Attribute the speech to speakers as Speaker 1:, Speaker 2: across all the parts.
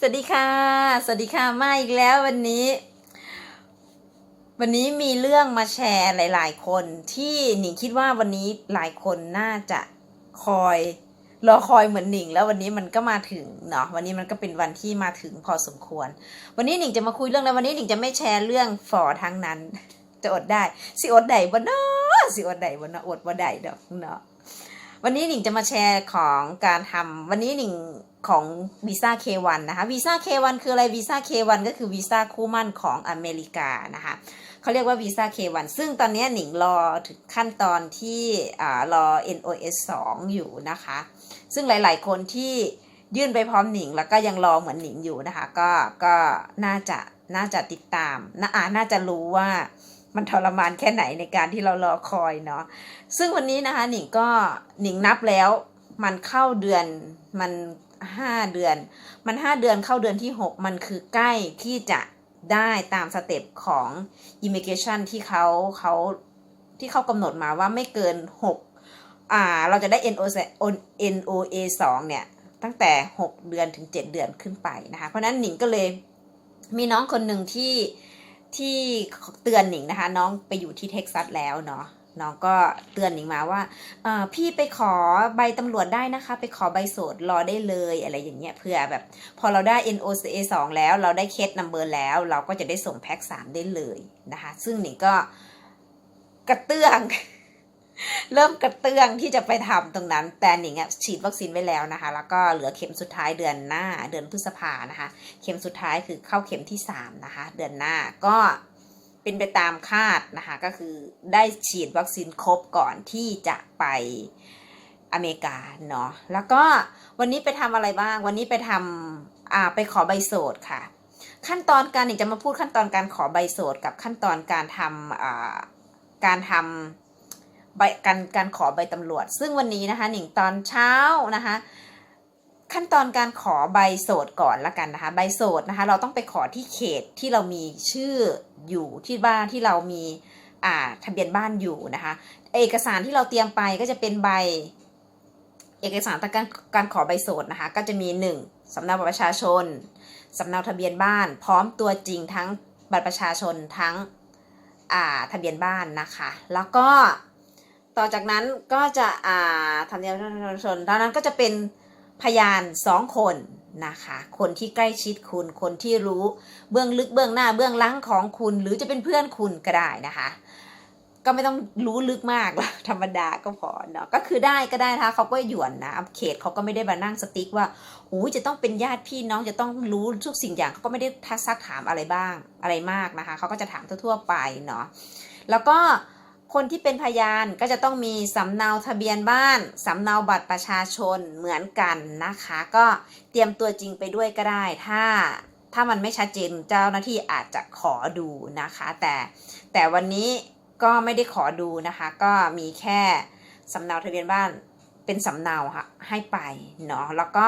Speaker 1: สวัสดีค่ะ สวัสดีค่ะ มาอีกแล้ววันนี้ วันนี้มีเรื่องมาแชร์หลาย ๆ คนที่หนิงคิดว่าวันนี้หลายคนน่าจะคอยรอคอยเหมือนหนิง แล้ววันนี้มันก็มาถึงเนาะวันนี้มันก็เป็นวันที่มาถึงพอสมควร วันนี้หนิงจะมาคุยเรื่องอะไรวันนี้หนิงจะไม่แชร์เรื่องฝอทั้งนั้น จะอดได้สิอดได้บ่เนาะสิอดได้บ่เนาะอดบ่ได้ดอกเนาะวันนี้หนิงจะมาแชร์ของการทำวันนี้หนิง ของวีซ่า K1 นะคะวีซ่า K1 คืออะไรวีซ่า K1 ก็คือวีซ่าคู่มั่นของอเมริกานะคะเขาเรียกว่าวีซ่า K1 ซึ่งตอนนี้หนิงรอถึงขั้นตอนที่รอ NOS 2 อยู่นะคะ ซึ่งหลายๆคนที่ยื่นไปพร้อมหนิงแล้วก็ยังรอเหมือนหนิงอยู่นะคะ ก็ก็น่าจะน่าจะติดตามน่าอาน่าจะรู้ว่ามันทรมานแค่ไหนในการที่เรารอคอยเนาะซึ่งวันนี้นะคะหนิงก็หนิงนับแล้วมันเข้าเดือนมัน ห้าเดือน มันห้าเดือนเข้าเดือนที่หกมันคือใกล้ที่จะได้ตามสเต็ปของ immigration ที่เขาเขาที่เขากำหนดมาว่าไม่เกินหกอ่า เราจะได้ NOC NOA 2เนี่ย ตั้งแต่ 6 เดือนถึง 7 เดือนขึ้นไปนะคะ เพราะฉะนั้นหนิงก็เลยมีน้องคนหนึ่งที่ที่เตือนหนิงนะคะ น้องไปอยู่ที่เท็กซัสแล้วเนาะ น้องก็เตือนหนิงมาว่าพี่ไปขอใบตำรวจได้นะคะ ไปขอใบโสดรอได้เลยอะไรอย่างเงี้ยเพื่อแบบ พอเราได้ NOCA 2 แล้วเราได้เคสนัมเบอร์แล้ว เราก็จะได้ส่งแพ็ก3ได้เลยนะคะ ซึ่งหนิงก็กระเตื้อง เริ่มกระเตื้องที่จะไปทำตรงนั้น แต่หนิงฉีดวัคซีนไว้แล้วนะคะ แล้วก็เหลือเข็มสุดท้ายเดือนหน้า เดือนพฤษภานะคะ เข็มสุดท้ายคือเข้าเข็มที่สามนะคะ เดือนหน้าก็ เป็นไปตามคาดนะคะ ก็คือได้ฉีดวัคซีนครบก่อนที่จะไปอเมริกาเนาะแล้วก็วันนี้ไปทำอะไรบ้าง วันนี้ไปทำอ่าไปขอใบโสดค่ะ ขั้นตอนการหนิงจะมาพูดขั้นตอนการขอใบโสดกับขั้นตอนการทำอ่าการทำใบการการขอใบตำรวจ ซึ่งวันนี้นะคะหนิงตอนเช้านะคะ ขั้นตอนการขอใบโสดก่อนละกันนะคะ ใบโสดนะคะ เราต้องไปขอที่เขตที่เรามีชื่ออยู่ที่บ้านที่เรามีอ่าทะเบียนบ้านอยู่นะคะ เอกสารที่เราเตรียมไปก็จะเป็นใบ เอกสารการการขอใบโสดนะคะ ก็จะมี 1สำเนาบัตรประชาชนสำเนาทะเบียนบ้าน พร้อมตัวจริงทั้งบัตรประชาชนทั้งอ่าทะเบียนบ้านนะคะ แล้วก็ต่อจากนั้นก็จะอ่าทะเบียนประชาชนตอนนั้นก็จะเป็น พยานสองคนนะคะ คนที่ใกล้ชิดคุณ คนที่รู้เบื้องลึกเบื้องหน้าเบื้องหลังของคุณ หรือจะเป็นเพื่อนคุณก็ได้นะคะ ก็ไม่ต้องรู้ลึกมากหรอกธรรมดาก็พอเนาะก็คือได้ก็ได้นะคะเขาก็หยวนนะเขตเขาก็ไม่ได้มานั่งสติ๊กว่าโอ้ยจะต้องเป็นญาติพี่น้องจะต้องรู้ทุกสิ่งอย่างเขาก็ไม่ได้ทักซักถามอะไรบ้างอะไรมากนะคะเขาก็จะถามทั่วๆไปเนาะแล้วก็ คนที่เป็นพยานก็จะต้องมีสำเนาทะเบียนบ้าน สำเนาบัตรประชาชนเหมือนกันนะคะ ก็เตรียมตัวจริงไปด้วยก็ได้ ถ้าถ้ามันไม่ชัดเจนเจ้าหน้าที่อาจจะขอดูนะคะ แต่แต่วันนี้ก็ไม่ได้ขอดูนะคะ ก็มีแค่สำเนาทะเบียนบ้านเป็นสำเนาค่ะให้ไปเนาะแล้วก็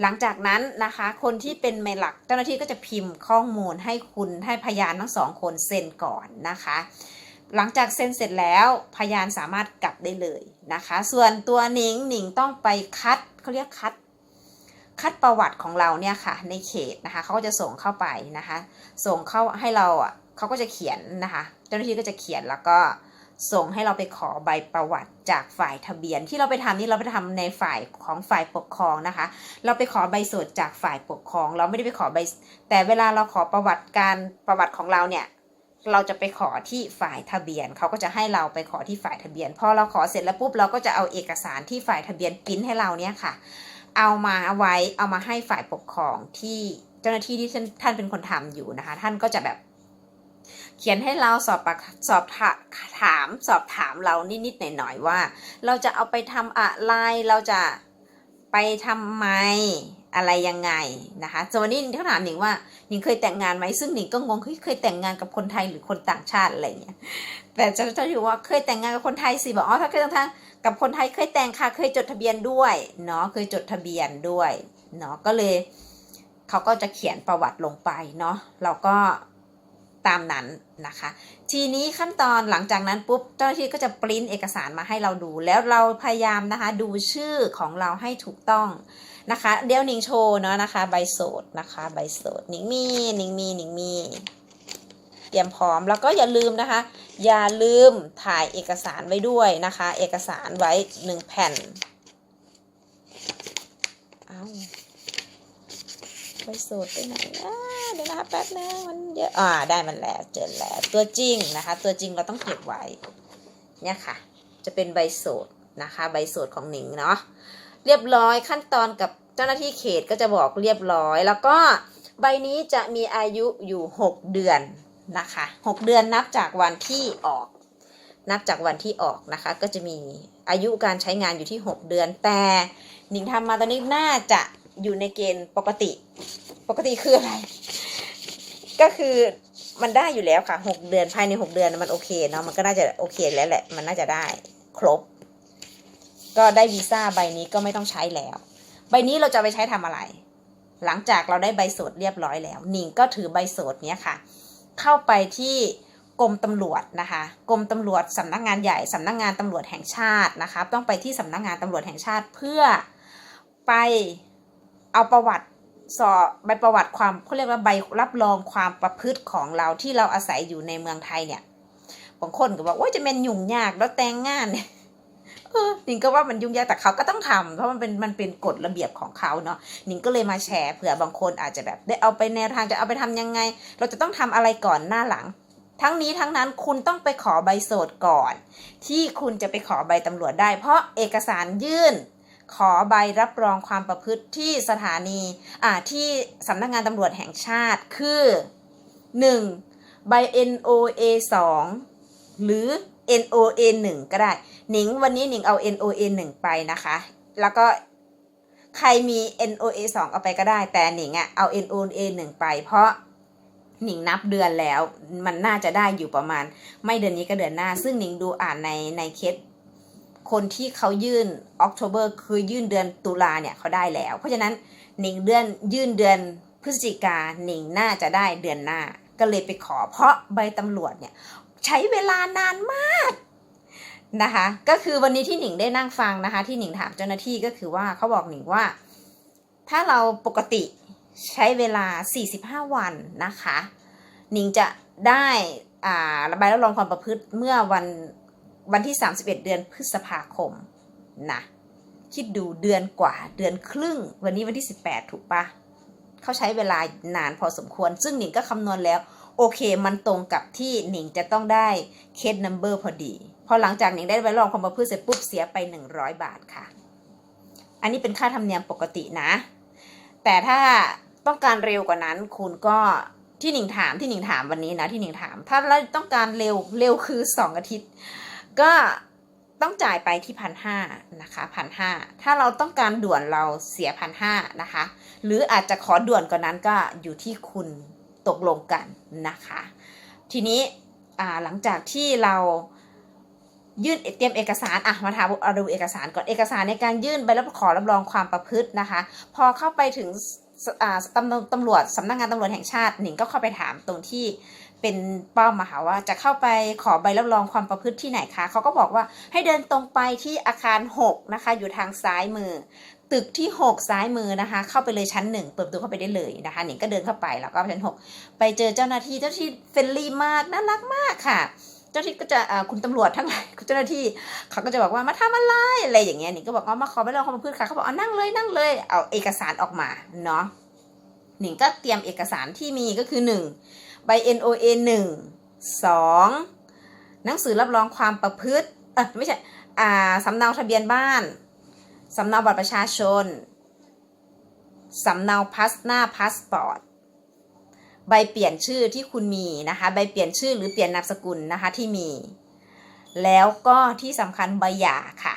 Speaker 1: หลังจากนั้นนะคะ คนที่เป็นเมนหลักเจ้าหน้าที่ก็จะพิมพ์ข้อมูลให้คุณให้พยานทั้งสองคนเซ็นก่อนนะคะ หลังจากเซ็นเสร็จแล้วพยานสามารถกลับได้เลยนะคะ ส่วนตัวหนิงหนิงต้องไปคัดเขาเรียกคัด คัดประวัติของเราเนี่ยค่ะ ในเขตนะคะเขาก็จะส่งเข้าไปนะคะ ส่งเข้าให้เราอะเขาก็จะเขียนนะคะ เจ้าหน้าที่ก็จะเขียนแล้วก็ส่งให้เราไปขอใบประวัติจากฝ่ายทะเบียน ที่เราไปทำนี่เราไปทำในฝ่ายของฝ่ายปกครองนะคะ เราไปขอใบสดจากฝ่ายปกครอง เราไม่ได้ไปขอใบ แต่เวลาเราขอประวัติการประวัติของเราเนี่ย เราจะไปขอที่ฝ่ายทะเบียน เขาก็จะให้เราไปขอที่ฝ่ายทะเบียน พอเราขอเสร็จแล้วปุ๊บเราก็จะเอาเอกสารที่ฝ่ายทะเบียนปริ้นให้เราเนี่ยค่ะ เอามาไว้เอามาให้ฝ่ายปกครองที่เจ้าหน้าที่ที่ท่านท่านเป็นคนทำอยู่นะคะ ท่านก็จะแบบเขียนให้เราสอบปากสอบถาถามสอบถามเรานิดๆหน่อยๆว่า เราจะเอาไปทำอะไรเราจะไปทำไม อะไรยังไงนะคะส่วนวันนี้เขาถามหนิงว่าหนิงเคยแต่งงานไหมซึ่งหนิงก็งงเฮ้ยเคยแต่งงานกับคนไทยหรือคนต่างชาติอะไรเงี้ยแต่จะจะถือว่าเคยแต่งงานกับคนไทยสิบอกอ๋อถ้าเคยแต่งกับคนไทยเคยแต่งค่ะเคยจดทะเบียนด้วยเนาะเคยจดทะเบียนด้วยเนาะก็เลยเขาก็จะเขียนประวัติลงไปเนาะเราก็ตามนั้นนะคะ ทีนี้ขั้นตอนหลังจากนั้นปุ๊บเจ้าหน้าที่ก็จะปริ้นเอกสารมาให้เราดู แล้วเราพยายามนะคะ ดูชื่อของเราให้ถูกต้อง นะคะ เดี๋ยวหนิงโชว์เนาะนะคะ ใบโสดนะคะ ใบโสดหนิงมีหนิงมีหนิงมีเตรียมพร้อมแล้วก็อย่าลืมนะคะ อย่าลืมถ่ายเอกสารไว้ด้วยนะคะ เอกสารไว้หนึ่งแผ่นเอาใบโสดไปไหนอ่าเดี๋ยวนะคะแป๊บนึงมันเยอะอ่าได้มันแล้วเจอแล้วตัวจริงนะคะ ตัวจริงเราต้องเก็บไว้เนี่ยค่ะ จะเป็นใบโสดนะคะ ใบโสดของหนิงเนาะ เรียบร้อยขั้นตอนกับเจ้าหน้าที่เขตก็จะบอกเรียบร้อย แล้วก็ใบนี้จะมีอายุอยู่ 6 เดือนนะคะ 6 เดือนนับจากวันที่ออก นับจากวันที่ออกนะคะ ก็จะมีอายุการใช้งานอยู่ที่ 6 เดือน แต่หนิงทำมาตอนนี้น่าจะอยู่ในเกณฑ์ปกติ ปกติคืออะไร ก็คือมันได้อยู่แล้วค่ะ 6 เดือนภายใน 6 เดือนมันโอเคเนาะมันก็น่าจะโอเคแล้วแหละ มันน่าจะได้ครบ ก็ได้วีซ่าใบนี้ก็ไม่ต้องใช้แล้ว ใบนี้เราจะไปใช้ทำอะไร หลังจากเราได้ใบโสดเรียบร้อยแล้วหนิงก็ถือใบโสดเนี้ยค่ะ เข้าไปที่กรมตำรวจนะคะกรมตำรวจสำนักงานใหญ่สำนักงานตำรวจแห่งชาตินะคะต้องไปที่สำนักงานตำรวจแห่งชาติเพื่อไปเอาประวัติสอบใบประวัติความเขาเรียกว่าใบรับรองความประพฤติของเราที่เราอาศัยอยู่ในเมืองไทยเนี่ยบางคนก็บอกว่าจะเป็นยุ่งยากแล้วแต่งงานเนี่ย นิงก็ว่ามันยุ่งยากแต่เขาก็ต้องทำเพราะมันเป็นมันเป็นกฎระเบียบของเขาเนาะหนิงก็เลยมาแชร์เผื่อบางคนอาจจะแบบได้เอาไปแนวทางจะเอาไปทำยังไง เราจะต้องทำอะไรก่อนหน้าหลัง ทั้งนี้ทั้งนั้นคุณต้องไปขอใบโสดก่อน ที่คุณจะไปขอใบตำรวจได้ เพราะเอกสารยื่น ขอใบรับรองความประพฤติที่สถานีอ่าที่สำนักงานตำรวจแห่งชาติคือ 1. ใบ NOA 2 หรือ NOA 1ก็ได้ หนิงวันนี้หนิงเอา NOA 1ไปนะคะ แล้วก็ใครมี NOA 2เอาไปก็ได้ แต่หนิงอะเอา NOA 1ไป เพราะหนิงนับเดือนแล้ว มันน่าจะได้อยู่ประมาณ ไม่เดือนนี้ก็เดือนหน้า ซึ่งหนิงดูอ่านในในเคสคนที่เขายื่น October คือยื่นเดือนตุลาเนี่ยเขาได้แล้ว เพราะฉะนั้นหนิงเดือนยื่นเดือนพฤศจิกาหนิงน่าจะได้เดือนหน้าก็เลยไปขอเพราะใบตำรวจเนี่ย ใช้เวลานานมากนะคะ ก็คือวันนี้ที่หนิงได้นั่งฟังนะคะ ที่หนิงถามเจ้าหน้าที่ก็คือว่าเขาบอกหนิงว่า ถ้าเราปกติใช้เวลา 45 วันนะคะ หนิงจะได้อ่าใบายรับรองความประพฤติเมื่อวันวันที่ 31 เดือนพฤษภาคมนะคิดดูเดือนกว่าเดือนครึ่ง วันนี้วันที่ 18 ถูกปะเขาใช้เวลานานพอสมควร ซึ่งหนิงก็คำนวณแล้ว โอเค มันตรงกับที่หนิงจะต้องได้เคสนัมเบอร์พอดี พอหลังจากหนิงได้ใบรับรองความประพฤติเสร็จปุ๊บเสียไป 100 บาทค่ะ อันนี้เป็นค่าธรรมเนียมปกตินะ แต่ถ้าต้องการเร็วกว่านั้นคุณก็ที่หนิงถามที่หนิงถามวันนี้นะที่หนิงถาม ถ้าเราต้องการเร็วเร็วคือ 2 อาทิตย์ ก็ต้องจ่ายไปที่พันห้านะคะพันห้าถ้าเราต้องการด่วนเราเสียพันห้านะคะ หรืออาจจะขอด่วนกว่านั้นก็อยู่ที่คุณ ตกลงกันนะคะ ทีนี้หลังจากที่เรายื่นเตรียมเอกสารอะมาถามเอาดูเอกสารก่อนเอกสารในการยื่นใบรับขอรับรองความประพฤตินะคะ พอเข้าไปถึงตำตำรวจสำนักงานตำรวจแห่งชาติหนิงก็เข้าไปถามตรงที่เป็นป้อมมาหาว่าจะเข้าไปขอใบรับรองความประพฤติที่ไหนคะเขาก็บอกว่าให้เดินตรงไปที่อาคาร 6 นะคะ อยู่ทางซ้ายมือ ตึกที่ 6 ซ้ายมือนะคะ เข้าไปเลยชั้น 1 เปิดประตูเข้าไปได้เลยนะคะหนิงก็เดินเข้าไปแล้วก็ชั้น 6 ไปเจอเจ้าหน้าที่เจ้าที่เฟรนลี่มากน่ารักมากค่ะ เจ้าที่ก็จะคุณตำรวจทั้งหลายเจ้าหน้าที่เขาก็จะบอกว่ามาทำอะไรอะไรอย่างเงี้ยหนิงก็บอกว่ามาขอใบรองความพฤติค่ะเขาบอกเอานั่งเลยนั่งเลยเอาเอกสารออกมาเนาะหนิงก็เตรียมเอกสารที่มีก็คือ 1 ใบ NOA 1 2 หนังสือรับรองความประพฤติเออไม่ใช่อ่าสำเนาทะเบียนบ้าน สำเนาบัตรประชาชน สำเนาพาสหน้าพาสปอร์ต ใบเปลี่ยนชื่อที่คุณมีนะคะ ใบเปลี่ยนชื่อหรือเปลี่ยนนามสกุลนะคะที่มี แล้วก็ที่สำคัญใบหย่าค่ะ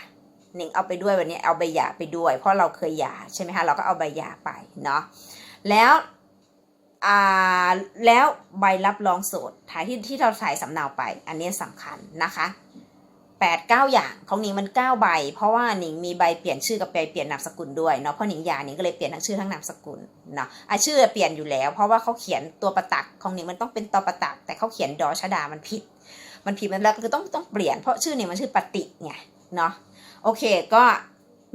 Speaker 1: หนิงเอาไปด้วยวันนี้เอาใบหย่าไปด้วย เพราะเราเคยหย่าใช่ไหมคะเราก็เอาใบหย่าไปเนาะแล้วอ่าแล้วใบรับรองโสดถ่ายที่ที่เราถ่ายสำเนาไป อันนี้สำคัญนะคะ แปดเก้าอย่างของหนิงมันเก้าใบ เพราะว่าหนิงมีใบเปลี่ยนชื่อกับใบเปลี่ยนนามสกุลด้วยเนาะเพราะหนิงยาหนิงก็เลยเปลี่ยนทั้งชื่อทั้งนามสกุลเนาะอะชื่อเปลี่ยนอยู่แล้ว เพราะว่าเขาเขียนตัวประตักของหนิงมันต้องเป็นตอประตัก แต่เขาเขียนดอชดามันผิด มันผิดมันแล้วคือต้องต้องเปลี่ยนเพราะชื่อหนิงมันชื่อปฏิไงเนาะโอเคก็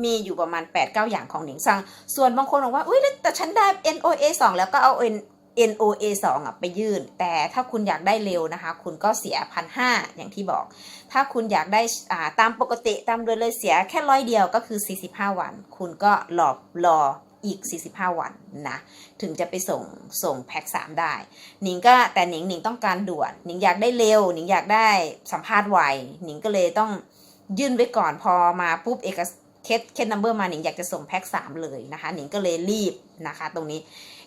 Speaker 1: มีอยู่ประมาณ8 9อย่างของหนิงซัง ส่วนบางคนบอกว่า อุ้ยแต่ฉันได้ NOA 2 แล้วก็เอา NOA 2อะไปยื่น แต่ถ้าคุณอยากได้เร็วนะคะ คุณก็เสียพันห้าอย่างที่บอก ถ้าคุณอยากได้อ่าตามปกติตามเดือนเลยเสียแค่ร้อยเดียวก็คือ 45 วัน คุณก็รอรออีก 45 วันนะถึงจะไปส่งส่งแพ็ค3ได้ หนิงก็แต่หนิงหนิงต้องการด่วน หนิงอยากได้เร็ว หนิงอยากได้สัมภาษณ์ไวหนิงก็เลยต้องยื่นไว้ก่อนพอมาปุ๊บเอกเคสเคสนัมเบอร์มาหนิงอยากจะส่งแพ็ค3เลยนะคะหนิงก็เลยรีบนะคะ ตรงนี้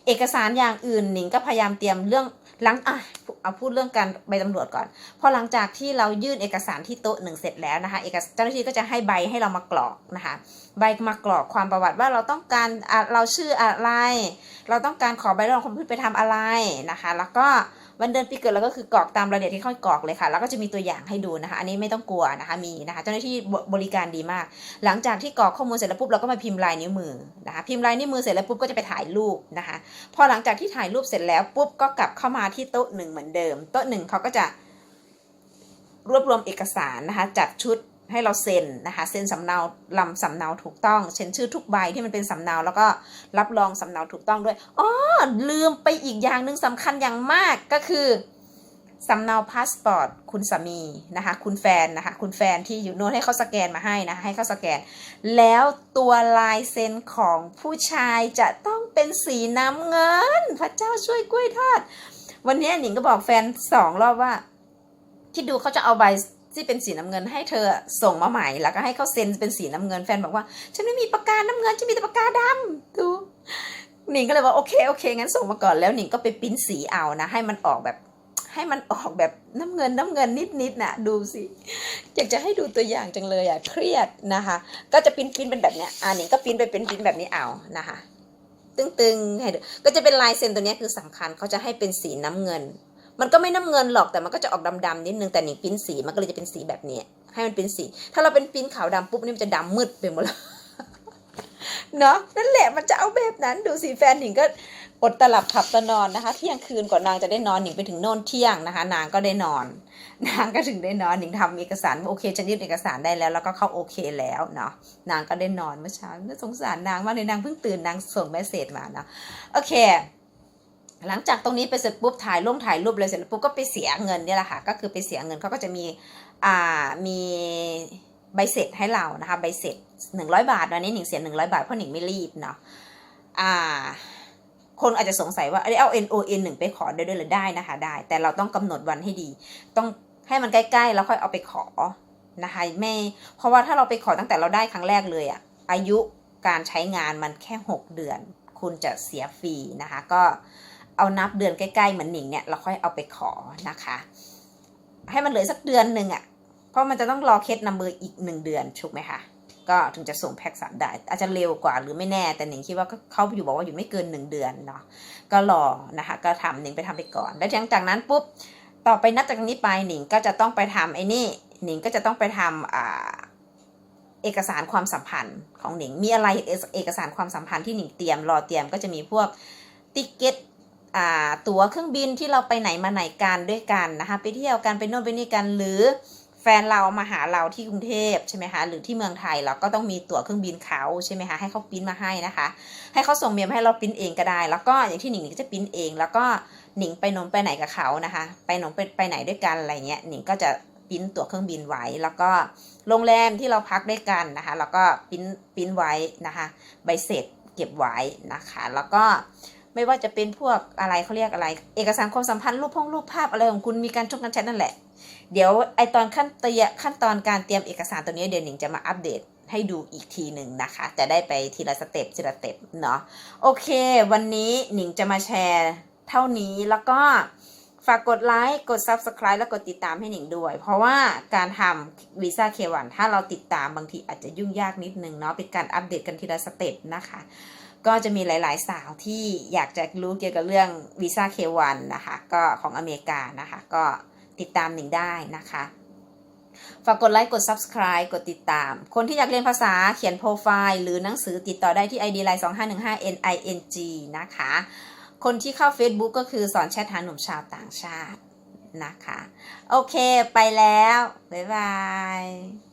Speaker 1: เอกสารอย่างอื่นหนิงก็พยายามเตรียมเรื่องหลังอะเอาพูดเรื่องการใบตำรวจก่อน พอหลังจากที่เรายื่นเอกสารที่โต๊ะหนึ่งเสร็จแล้วนะคะเอกเจ้าหน้าที่ก็จะให้ใบให้เรามากรอกนะคะ ใบมากรอกความประวัติว่าเราต้องการเราชื่ออะไร เราต้องการขอใบรับรองความประพฤติไปทำอะไรนะคะ แล้วก็วันเดือนปีเกิดเราก็คือกรอกตามรายละเอียดที่เขากรอกเลยค่ะ แล้วก็จะมีตัวอย่างให้ดูนะคะ อันนี้ไม่ต้องกลัวนะคะมีนะคะ เจ้าหน้าที่บริการดีมาก หลังจากที่กรอกข้อมูลเสร็จแล้วปุ๊บเราก็มาพิมพ์ลายนิ้วมือนะคะ พิมพ์ลายนิ้วมือเสร็จแล้วปุ๊บก็จะไปถ่ายรูปนะคะ พอหลังจากที่ถ่ายรูปเสร็จแล้วปุ๊บก็กลับเข้ามาที่โต๊ะหนึ่งเหมือนเดิม โต๊ะหนึ่งเขาก็จะรวบรวมเอกสารนะคะจัดชุด ให้เราเซ็นนะคะเซ็นสำเนาลำสำเนาถูกต้องเซ็นชื่อทุกใบที่มันเป็นสำเนาแล้วก็รับรองสำเนาถูกต้องด้วยอ๋อลืมไปอีกอย่างหนึ่งสำคัญอย่างมากก็คือสำเนาพาสปอร์ตคุณสามีนะคะคุณแฟนนะคะคุณแฟนที่อยู่โน้นให้เขาสแกนมาให้นะคะให้เขาสแกน แล้วตัวลายเซ็นของผู้ชายจะต้องเป็นสีน้ำเงิน พระเจ้าช่วยกล้วยทอด วันนี้หนิงก็บอกแฟนสองรอบว่า ที่ดูเขาจะเอาใบ ที่เป็นสีน้ำเงินให้เธอส่งมาใหม่ แล้วก็ให้เขาเซ็นเป็นสีน้ำเงินแฟนบอกว่า ฉันไม่มีปากกาน้ำเงินฉันมีแต่ปากกาดำดูหนิงก็เลยว่าโอเคโอเคงั้นส่งมาก่อนแล้วหนิงก็ไปปิ้นสีเอานะให้มันออกแบบให้มันออกแบบน้ำเงินน้ำเงินนิดๆน่ะดูสิอยากจะให้ดูตัวอย่างจังเลยอะเครียดนะคะ ก็จะปิ้นปิ้นเป็นแบบเนี้ยอ่าหนิงก็ปิ้นไปเป็นปิ้นแบบนี้เอานะคะ ตึงๆให้ดูก็จะเป็นลายเซ็นตัวเนี้ยคือสำคัญเขาจะให้เป็นสีน้ำเงิน มันก็ไม่น้ำเงินหรอกแต่มันก็จะออกดำๆนิดนึงแต่หนิงปิ้นสีมันก็เลยจะเป็นสีแบบนี้ให้มันเป็นสี ถ้าเราเป็นปิ้นขาวดำปุ๊บนี่มันจะดำมืดไปหมดเลยเนาะนั่นแหละมันจะเอาแบบนั้นดูสิแฟนหนิงก็อดตลับขับตะนอนนะคะ เที่ยงคืนก่อนนางจะได้นอนหนิงไปถึงโน่นเที่ยงนะคะ นางก็ได้นอน นางก็ถึงได้นอนหนิงทำเอกสารโอเคฉันยื่นเอกสารได้แล้ว แล้วก็เข้าโอเคแล้วเนาะนางก็ได้นอนเมื่อเช้าน่าสงสารนางมากเลยนางเพิ่งตื่นนางส่งเมสเซจมาเนาะโอเค หลังจากตรงนี้ไปเสร็จปุ๊บถ่ายลงถ่ายรูปเลยเสร็จปุ๊บก็ไปเสียเงินเนี่ยแหละค่ะก็คือไปเสียเงินเขาก็จะมีอ่ามีใบเสร็จให้เรานะคะใบเสร็จหนึ่งร้อยบาทวันนี้หนิงเสียหนึ่งร้อยบาทเพราะหนิงไม่รีบเนาะอ่าคนอาจจะสงสัยว่าเอา N O N หนึ่งไปขอได้ด้วยหรือได้นะคะได้ แต่เราต้องกำหนดวันให้ดี ต้องให้มันใกล้ๆแล้วค่อยเอาไปขอนะคะไม่เพราะว่าถ้าเราไปขอตั้งแต่เราได้ครั้งแรกเลยอะอายุการใช้งานมันแค่ 6 เดือน คุณจะเสียฟรีนะคะก็ เอานับเดือนใกล้ๆเหมือนหนิงเนี่ยเราค่อยเอาไปขอนะคะ ให้มันเหลือสักเดือนหนึ่งอะเพราะมันจะต้องรอเคสนัมเบอร์อีกหนึ่งเดือนถูกไหมคะก็ถึงจะส่งแพ็กสามได้ อาจจะเร็วกว่าหรือไม่แน่แต่หนิงคิดว่าเขาอยู่บอกว่าอยู่ไม่เกินหนึ่งเดือนเนาะก็รอนะคะก็ทำหนิงไปทำไปก่อน แล้วหลังจากนั้นปุ๊บต่อไปนับจากนี้ไปหนิงก็จะต้องไปทำไอ้นี่หนิงก็จะต้องไปทำอเอกสารความสัมพันธ์ของหนิงมีอะไรเอกสารความสัมพันธ์ที่หนิงเตรียมรอเตรียมก็จะมีพวกติ๊กเก็ต ตั๋วเครื่องบินที่เราไปไหนมาไหนกันด้วยกันนะคะไปเที่ยวกันไปโน่นไปนี่กันหรือแฟนเรามาหาเราที่กรุงเทพใช่ไหมคะหรือที่เมืองไทยเราก็ต้องมีตั๋วเครื่องบินเขาใช่ไหมคะให้เขาปิ้นมาให้นะคะ ให้เขาส่งเมลมาให้เราปิ้นเองก็ได้ แล้วก็อย่างที่หนิงหนิงก็จะปิ้นเอง แล้วก็หนิงไปโนนไปไหนกับเขานะคะ ไปโนนไปไปไหนด้วยกันอะไรเงี้ยหนิงก็จะปิ้นตั๋วเครื่องบินไว้ แล้วก็โรงแรมที่เราพักด้วยกันนะคะ แล้วก็ปิ้นปิ้นไว้นะคะ ใบเสร็จเก็บไว้นะคะ แล้วก็ ไม่ว่าจะเป็นพวกอะไรเขาเรียกอะไร เอกสารความสัมพันธ์รูปห้องรูปภาพอะไรของคุณมีการชงกันแชทนั่นแหละ เดี๋ยวไอตอนขั้นเตียขั้นตอนการเตรียมเอกสารตัวนี้เดี๋ยวหนิงจะมาอัปเดตให้ดูอีกทีหนึ่งนะคะ จะได้ไปทีละสเต็ปทีละสเต็ปเนาะโอเค วันนี้หนิงจะมาแชร์เท่านี้แล้วก็ฝากกดไลค์กด Subscribe แล้วกดติดตามให้หนิงด้วย เพราะว่าการทำวีซ่าเควันถ้าเราติดตามบางทีอาจจะยุ่งยากนิดนึงเนาะเป็นการอัปเดตกันทีละสเต็ปนะคะ ก็จะมีหลายๆ สาวที่อยากจะรู้เกี่ยวกับเรื่องวีซ่าเควันนะคะ ก็ของอเมริกานะคะ ก็ติดตามหนิงได้นะคะ ฝากกดไลค์ กด subscribe กดติดตาม คนที่อยากเรียนภาษาเขียนโปรไฟล์ หรือหนังสือติดต่อได้ที่ ID line 2515 NING นะคะ คนที่เข้า Facebook ก็คือสอนแชทหาหนุ่มชาวต่างชาตินะคะ โอเค ไปแล้ว บ๊ายบาย